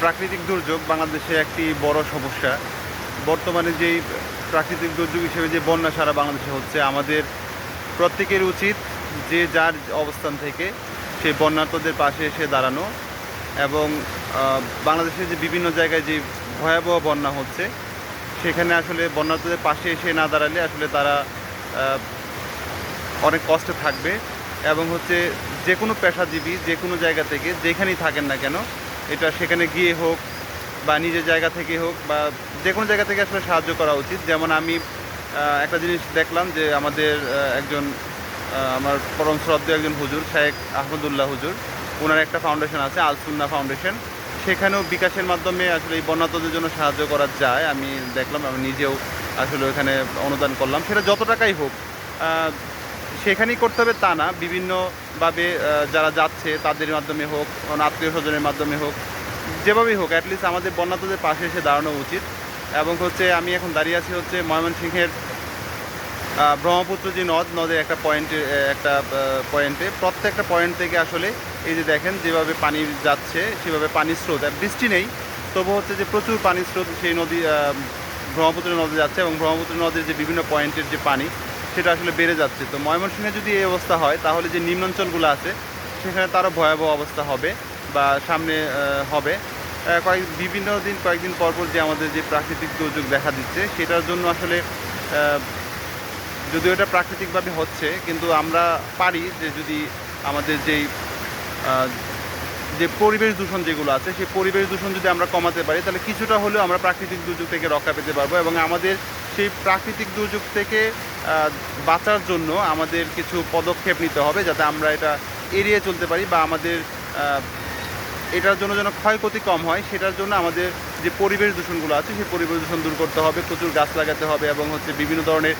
প্রাকৃতিক দুর্যোগ বাংলাদেশে একটি বড় সমস্যা। বর্তমানে যেই প্রাকৃতিক দুর্যোগ হিসেবে যে বন্যা সারা বাংলাদেশে হচ্ছে, আমাদের প্রত্যেকের উচিত যে যার অবস্থান থেকে সেই বন্যার্থদের পাশে এসে দাঁড়ানো এবং বাংলাদেশের যে বিভিন্ন জায়গায় যে ভয়াবহ বন্যা হচ্ছে, সেখানে আসলে বন্যার্থদের পাশে এসে না দাঁড়ালে আসলে তারা অনেক কষ্টে থাকবে এবং হচ্ছে যে কোনো পেশাজীবী যে কোনো জায়গা থেকে যেখানেই থাকেন না কেন এটা সেখানে গিয়ে হোক বা নিজের জায়গা থেকে হোক বা যে কোনো জায়গা থেকে আসলে সাহায্য করা উচিত। যেমন আমি একটা জিনিস দেখলাম যে আমাদের একজন আমার পরম শ্রদ্ধ একজন হুজুর, শেখ আহমদুল্লাহ হুজুর। ওনার একটা ফাউন্ডেশন আছে আলসুন্না ফাউন্ডেশন। সেখানেও বিকাশের মাধ্যমে আসলে এই বন্যাতদের জন্য সাহায্য করা যায়। আমি দেখলাম, আমি নিজেও আসলে ওখানে অনুদান করলাম। সেটা যত টাকাই হোক সেখানেই করতে হবে তা না। বিভিন্নভাবে যারা যাচ্ছে তাদের মাধ্যমে হোক আত্মীয় স্বজনের মাধ্যমে হোক যেভাবেই হোক অ্যাটলিস্ট আমাদের বন্যাতদের পাশে এসে দাঁড়ানো উচিত। এবং হচ্ছে আমি এখন দাঁড়িয়ে আছি হচ্ছে ময়মনসিংহের ব্রহ্মপুত্র যে নদ, নদের একটা পয়েন্টে একটা পয়েন্টে প্রত্যেকটা পয়েন্ট থেকে আসলে এই যে দেখেন যেভাবে পানি যাচ্ছে, সেভাবে পানির স্রোত। আর বৃষ্টি নেই, তবু হচ্ছে যে প্রচুর পানির স্রোত সেই নদী ব্রহ্মপুত্র নদী যাচ্ছে এবং ব্রহ্মপুত্র নদীর যে বিভিন্ন পয়েন্টের যে পানি সেটা আসলে বেড়ে যাচ্ছে। তো ময়মনসিংহে যদি এই অবস্থা হয়, তাহলে যে নিম্নাঞ্চলগুলো আছে, সেখানে তারও ভয়াবহ অবস্থা হবে বা সামনে হবে। কয়েক, বিভিন্ন দিন, কয়েকদিন পর পর যে আমাদের যে প্রাকৃতিক দুর্যোগ দেখা দিচ্ছে, সেটার জন্য আসলে যদিও এটা প্রাকৃতিকভাবে হচ্ছে, কিন্তু আমরা পারি যে যদি আমাদের যেই যে পরিবেশ দূষণ যেগুলো আছে, সেই পরিবেশ দূষণ যদি আমরা কমাতে পারি, তাহলে কিছুটা হলেও আমরা প্রাকৃতিক দুর্যোগ থেকে রক্ষা পেতে পারব এবং আমাদের সেই প্রাকৃতিক দুর্যোগ থেকে বাঁচার জন্য আমাদের কিছু পদক্ষেপ নিতে হবে যাতে আমরা এটা এড়িয়ে চলতে পারি বা আমাদের এটার জন্য যেন ক্ষয়ক্ষতি কম হয়, সেটার জন্য আমাদের যে পরিবেশ দূষণগুলো আছে, সেই পরিবেশ দূষণ দূর করতে হবে, প্রচুর গাছ লাগাতে হবে এবং হচ্ছে বিভিন্ন ধরনের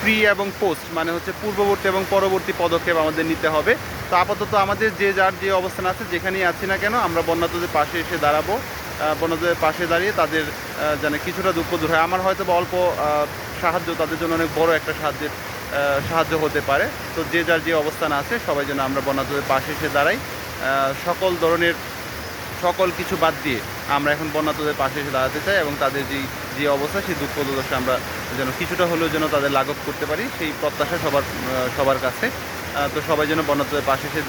প্রি এবং পোস্ট মানে হচ্ছে পূর্ববর্তী এবং পরবর্তী পদক্ষেপ আমাদের নিতে হবে। তো আপাতত আমাদের যে যার যে অবস্থান আছে, যেখানেই আছি না কেন, আমরা বন্যাতদের পাশে এসে দাঁড়াবো বন্যাতদের পাশে দাঁড়িয়ে তাদের যেন কিছুটা দুঃখ দূর হয়। আমার হয়তো বা অল্প সাহায্য, তাদের জন্য অনেক বড় একটা সাহায্যের সাহায্য হতে পারে। তো যে যার যে অবস্থান আছে, সবাই যেন আমরা বন্যাতদের পাশে এসে দাঁড়াই। সকল ধরনের, সকল কিছু বাদ দিয়ে আমরা এখন বন্যাতদের পাশে এসে দাঁড়াতে চাই এবং তাদের যে যে অবস্থা, সেই দুঃখ দুর্দশা আমরা যেন কিছুটা হলেও যেন তাদের লাঘব করতে পারি, সেই প্রত্যাশা সবার সবার কাছে। তো সবাই যেন বন্যাতদের পাশে এসে